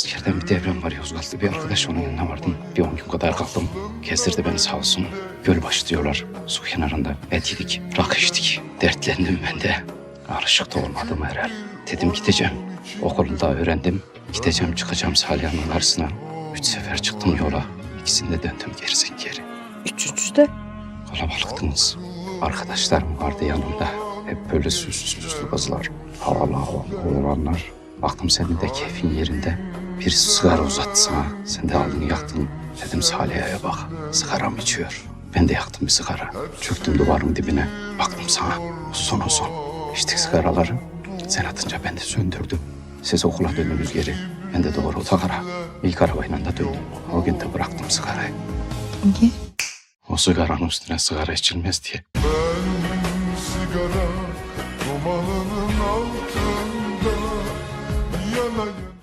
Askerden bir devrem var Yozgatlı bir arkadaş onun yanına vardım. Bir on gün kadar kaldım. Gezdirdi beni sağ olsun. Gölbaşı diyorlar. Su kenarında et yedik, rakı içtik. Dertlendim ben de. Alışık da olmadım herhal. Dedim gideceğim. Okulunda öğrendim. Gideceğim çıkacağım Saliha'nın karşısına. Üç sefer çıktım yola. İkisinde döndüm gerisin geri. Üçüncüde Kalabalıktınız. Arkadaşlarım vardı yanımda. Hep böyle süslü süslü kızlar. Havalı havalı oğlanlar. Baktım senin de keyfin yerinde bir sigara uzatsa, sen de aldın yaktın. Dedim Saliha'ya bak, sigaram içiyor. Ben de yaktım bir sigara. Çöktüm duvarın dibine, baktım sana. Son son. İçtik sigaraları. Sen atınca ben de söndürdüm. Siz okula döndünüz geri. Ben de doğru otogara. İlk arabayla da döndüm. O gün de bıraktım sigarayı. Niye? O sigaranın üstüne sigara içilmez diye. Sigara altında yana.